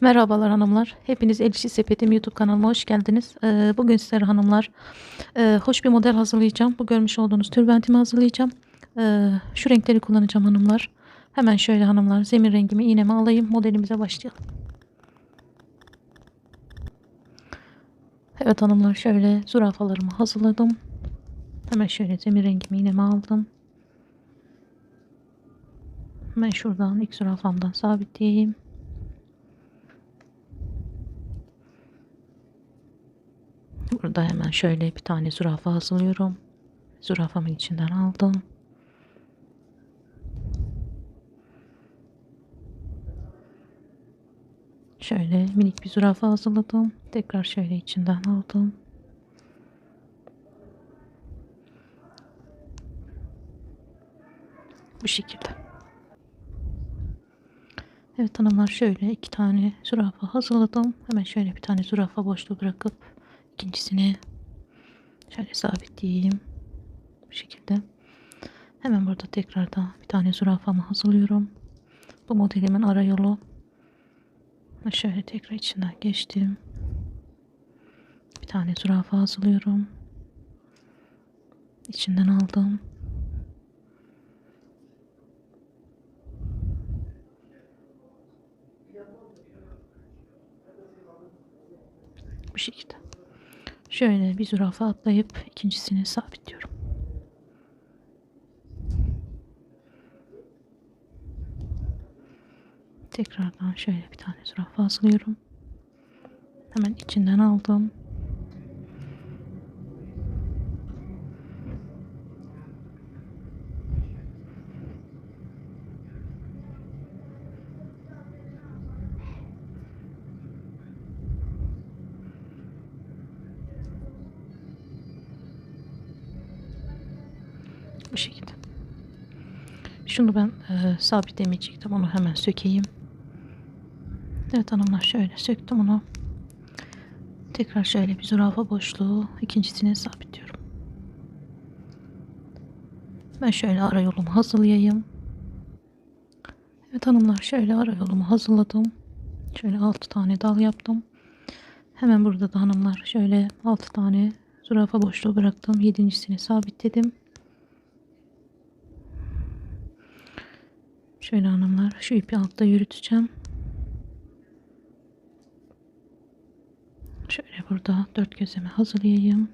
Merhabalar hanımlar. Hepiniz El İşi Sepetim YouTube kanalıma hoş geldiniz. Ee, bugün sizlere hanımlar e, hoş bir model hazırlayacağım. Bu görmüş olduğunuz tülbentimi hazırlayacağım. Ee, şu renkleri kullanacağım hanımlar. Hemen şöyle hanımlar zemin rengimi iğneme alayım. Modelimize başlayalım. Evet hanımlar şöyle zürafalarımı hazırladım. Hemen şöyle zemin rengimi iğneme aldım. Hemen şuradan ilk zürafamdan sabitleyeyim. Burada hemen şöyle bir tane zürafa hazırlıyorum. Zürafamın içinden aldım. Şöyle minik bir zürafa hazırladım. Tekrar şöyle içinden aldım. Bu şekilde. Evet hanımlar şöyle iki tane zürafa hazırladım. Hemen şöyle bir tane zürafa boşluğu bırakıp ikincisini şöyle sabitleyeyim. Bu şekilde. Hemen burada tekrardan bir tane zürafamı hazırlıyorum. Bu modelimin ara yolu. Şöyle tekrar içinden geçtim. Bir tane zürafa hazırlıyorum. İçinden aldım. Bu şekilde. Şöyle bir zürafa atlayıp ikincisini sabitliyorum. Tekrardan şöyle bir tane zürafa asılıyorum. Hemen içinden aldım. Bu şekilde. Şunu ben e, sabitlemeyecektim. Onu hemen sökeyim. Evet hanımlar şöyle söktüm onu. Tekrar şöyle bir zürafa boşluğu ikincisini sabitliyorum. Ben şöyle ara yolumu hazırlayayım. Evet hanımlar şöyle ara yolumu hazırladım. Şöyle 6 tane dal yaptım. Hemen burada da hanımlar şöyle 6 tane zürafa boşluğu bıraktım. Yedincisini sabitledim. Şöyle hanımlar şu ipi altta yürüteceğim. Şöyle burada dört gözemi hazırlayayım.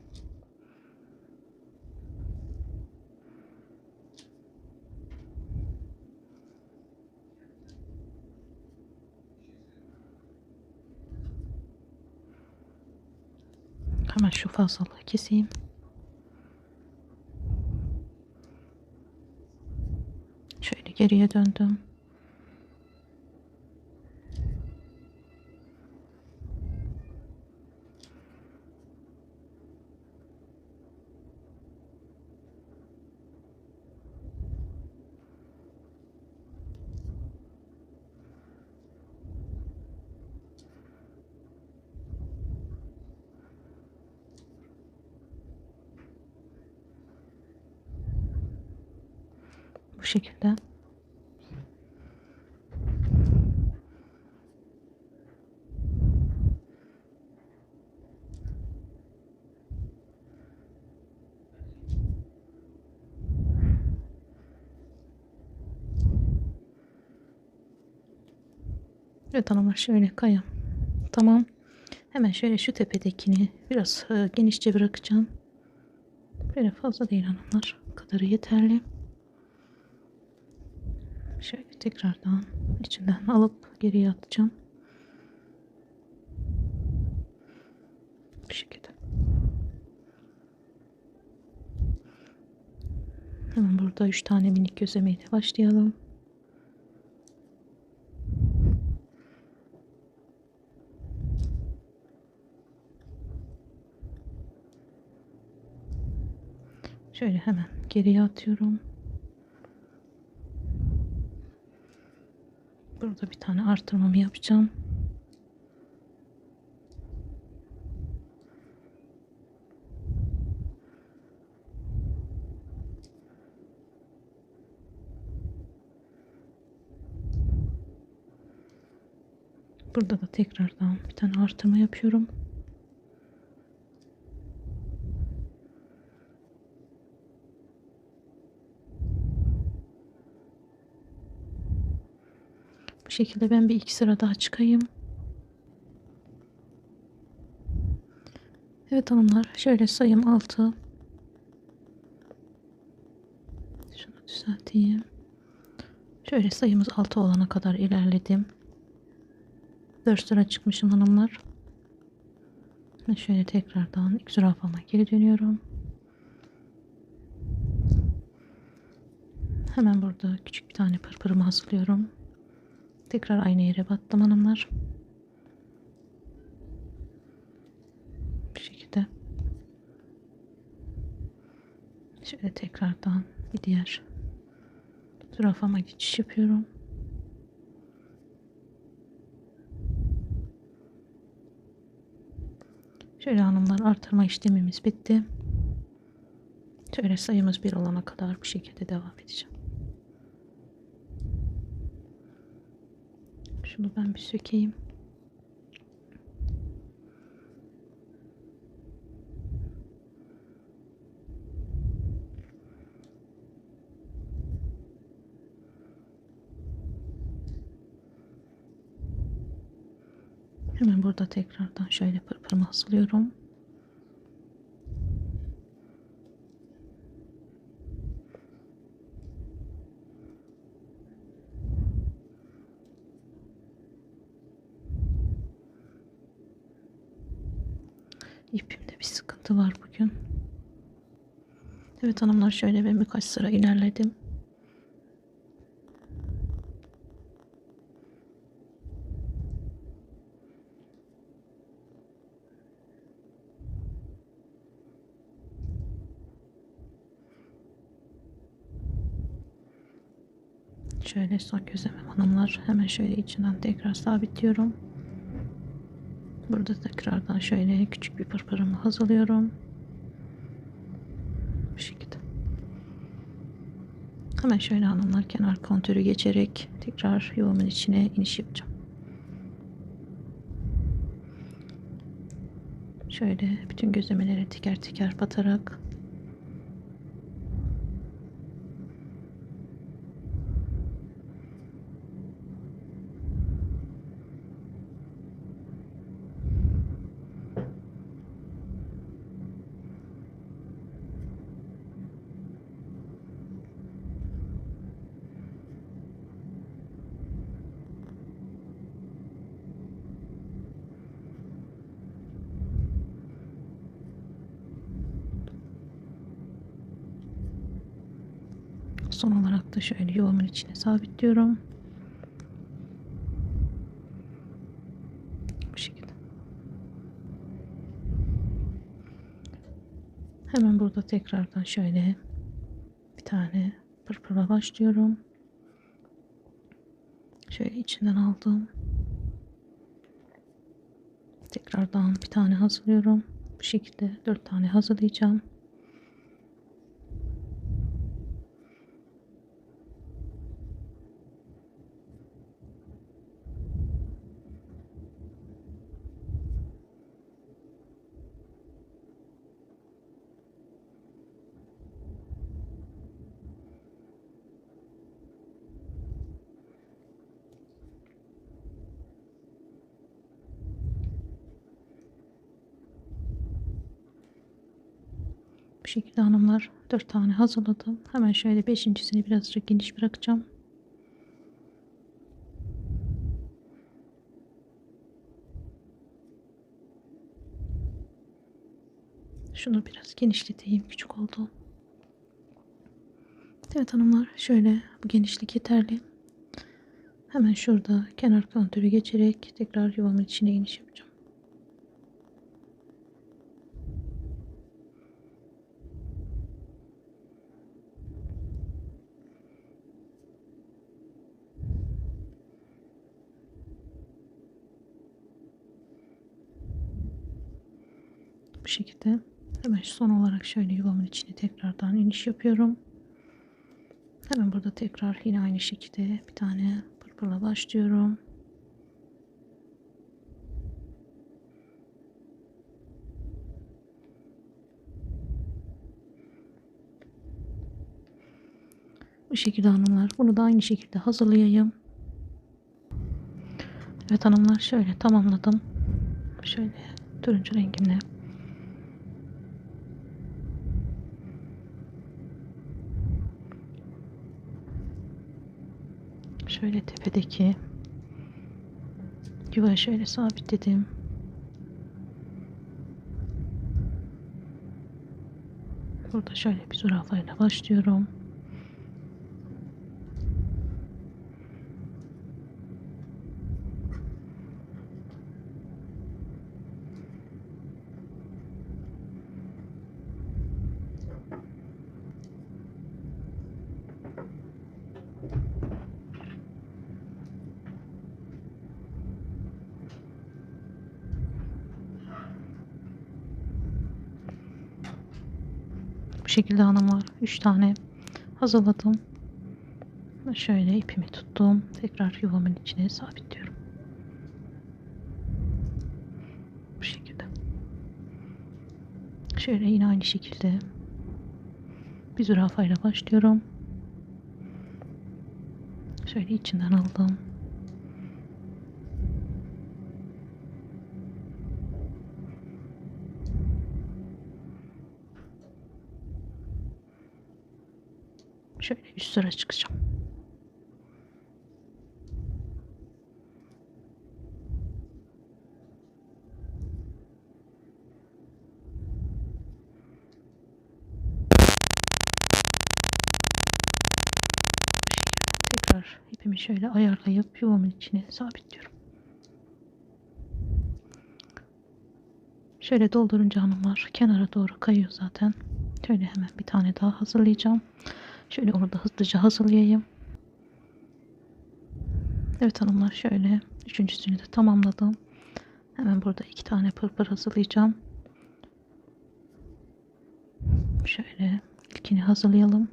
Hemen şu fazlalığı keseyim. Şöyle geriye döndüm. Bu şekilde. Evet hanımlar şöyle kayam. Tamam. Hemen şöyle şu tepedekini biraz e, genişçe bırakacağım. Böyle fazla değil hanımlar. Kadarı yeterli. Şöyle tekrardan içinden alıp geriye atacağım. Bu şekilde. Hemen burada 3 tane minik gözlemeyle başlayalım. Şöyle hemen geriye atıyorum. Burada bir tane artırmamı yapacağım. Burada da tekrardan bir tane artırma yapıyorum. Bu şekilde ben bir iki sıra daha çıkayım. Evet hanımlar şöyle sayım 6 şunu düzelteyim. Şöyle sayımız 6 olana kadar ilerledim. 4 sıra çıkmışım hanımlar. Şöyle tekrardan ilk zürafama geri dönüyorum. Hemen burada küçük bir tane pırpırımı hazırlıyorum tekrar aynı yere battım hanımlar. Bu şekilde. Şöyle tekrardan bir diğer zürafama geçiş yapıyorum. Şöyle hanımlar artırma işlemimiz bitti. Şöyle sayımız bir olana kadar bu şekilde devam edeceğim şunu ben bir sökeyim Hemen burada tekrardan şöyle pırpırımı hazırlıyorum. İpimde bir sıkıntı var bugün. Evet hanımlar şöyle ben birkaç sıra ilerledim. Şöyle son gözlemem hanımlar. Hemen şöyle içinden tekrar sabitliyorum. Burada tekrardan şöyle küçük bir pırpırımı hazırlıyorum. Bu şekilde. Hemen şöyle hanımlar kenar kontörü geçerek tekrar yuvamın içine iniş yapacağım. Şöyle bütün gözlemelere teker teker batarak Son olarak da şöyle yuvamın içine sabitliyorum. Bu şekilde. Hemen burada tekrardan şöyle bir tane pırpıra başlıyorum. Şöyle içinden aldım. Tekrardan bir tane hazırlıyorum. Bu şekilde dört tane hazırlayacağım. Bu şekilde hanımlar 4 tane hazırladım. Hemen şöyle beşincisini birazcık geniş bırakacağım. Şunu biraz genişleteyim. Küçük oldu. Evet hanımlar şöyle bu genişlik yeterli. Hemen şurada kenar kontörü geçerek tekrar yuvamın içine iniş yapacağım. şekilde hemen son olarak şöyle yuvamın içine tekrardan iniş yapıyorum. Hemen burada tekrar yine aynı şekilde bir tane pırpırla başlıyorum. Bu şekilde hanımlar bunu da aynı şekilde hazırlayayım. Evet hanımlar şöyle tamamladım. Şöyle turuncu rengimle Şöyle tepedeki yuvaya şöyle sabitledim. Burada şöyle bir zürafayla başlıyorum. Bu şekilde hanımlar 3 tane hazırladım. Şöyle ipimi tuttum. Tekrar yuvamın içine sabitliyorum. Bu şekilde. Şöyle yine aynı şekilde bir zürafayla başlıyorum. Şöyle içinden aldım. Şöyle üst sıra çıkacağım. Tekrar ipimi şöyle ayarlayıp yuvamın içine sabitliyorum. Şöyle doldurunca hanımlar kenara doğru kayıyor zaten. Şöyle hemen bir tane daha hazırlayacağım. Şöyle onu da hızlıca hazırlayayım. Evet hanımlar şöyle üçüncüsünü de tamamladım. Hemen burada iki tane pırpır hazırlayacağım. Şöyle ilkini hazırlayalım.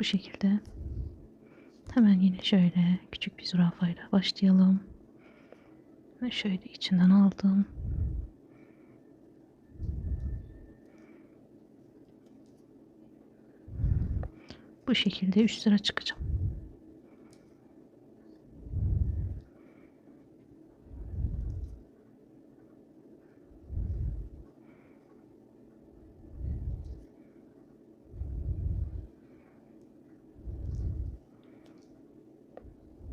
Bu şekilde hemen yine şöyle küçük bir zürafayla başlayalım. Ve şöyle içinden aldım. Bu şekilde üst sıra çıkacağım.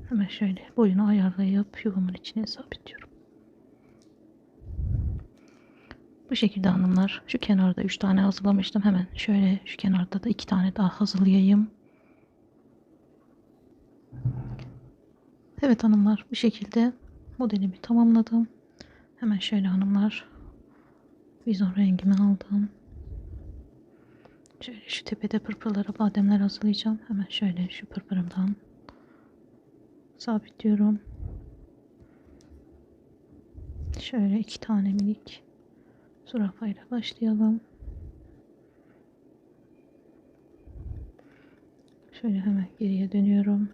Hemen şöyle boyunu ayarlayıp yuvamın içine sabitliyorum. Bu şekilde hanımlar şu kenarda 3 tane hazırlamıştım. Hemen şöyle şu kenarda da 2 tane daha hazırlayayım. Evet hanımlar bu şekilde modelimi tamamladım. Hemen şöyle hanımlar vizon rengimi aldım. Şöyle şu tepede pırpırlara bademler hazırlayacağım. Hemen şöyle şu pırpırımdan sabitliyorum. Şöyle iki tane minik zürafayla başlayalım. Şöyle hemen geriye dönüyorum.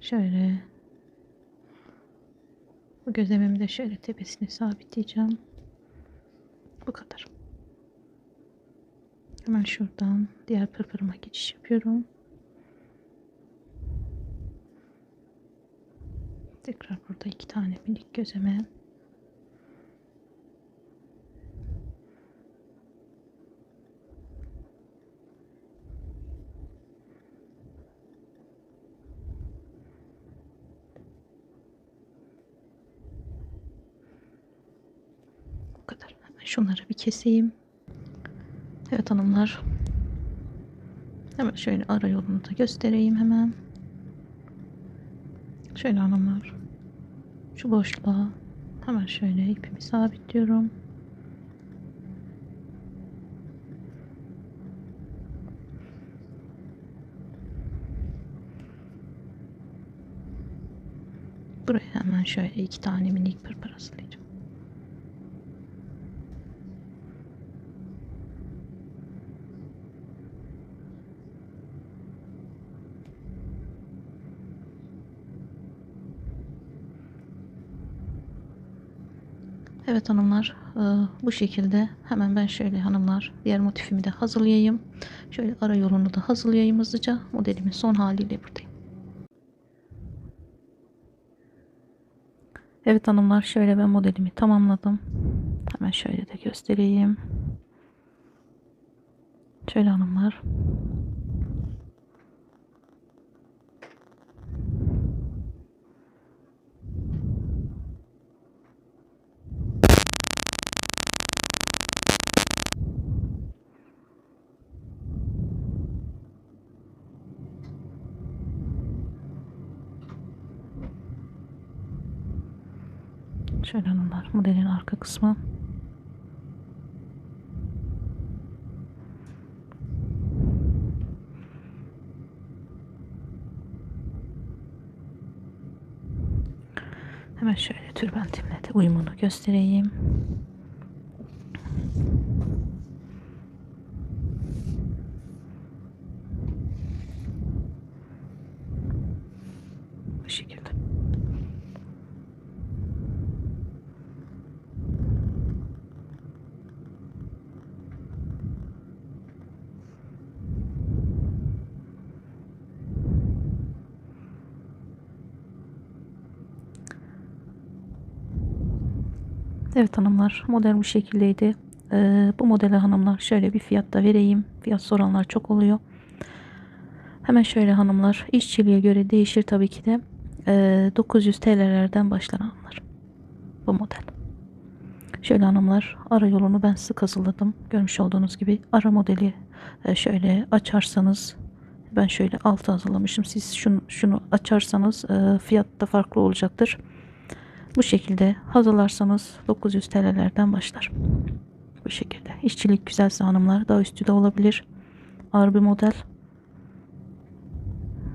Şöyle bu gözlemimi de şöyle tepesine sabitleyeceğim. Kadar. Hemen şuradan diğer pırpırıma geçiş yapıyorum. Tekrar burada iki tane minik gözeme. Kadar. Hemen şunları bir keseyim. Evet hanımlar. Hemen şöyle ara yolunu da göstereyim hemen. Şöyle hanımlar. Şu boşluğa hemen şöyle ipimi sabitliyorum. Buraya hemen şöyle iki tane minik pırpır hazırlayacağım. Evet hanımlar e, bu şekilde hemen ben şöyle hanımlar diğer motifimi de hazırlayayım. Şöyle ara yolunu da hazırlayayım hızlıca. Modelimin son haliyle buradayım. Evet hanımlar şöyle ben modelimi tamamladım. Hemen şöyle de göstereyim. Şöyle hanımlar. Şöyle hanımlar modelin arka kısmı. Hemen şöyle tülbentimle de uyumunu göstereyim. Bu şekilde. Evet hanımlar model bu şekildeydi. Ee, bu modele hanımlar şöyle bir fiyat da vereyim. Fiyat soranlar çok oluyor. Hemen şöyle hanımlar işçiliğe göre değişir tabii ki de. Ee, 900 TL'lerden başlar hanımlar. Bu model. Şöyle hanımlar ara yolunu ben sık hazırladım. Görmüş olduğunuz gibi ara modeli e, şöyle açarsanız ben şöyle altı hazırlamışım. Siz şunu, şunu açarsanız e, fiyat da farklı olacaktır. Bu şekilde hazırlarsanız 900 TL'lerden başlar. Bu şekilde. İşçilik güzelse hanımlar daha üstü de olabilir. Ağır bir model.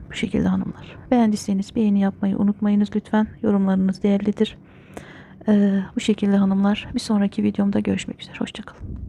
Bu şekilde hanımlar. Beğendiyseniz beğeni yapmayı unutmayınız lütfen. Yorumlarınız değerlidir. Ee, bu şekilde hanımlar. Bir sonraki videomda görüşmek üzere. Hoşçakalın.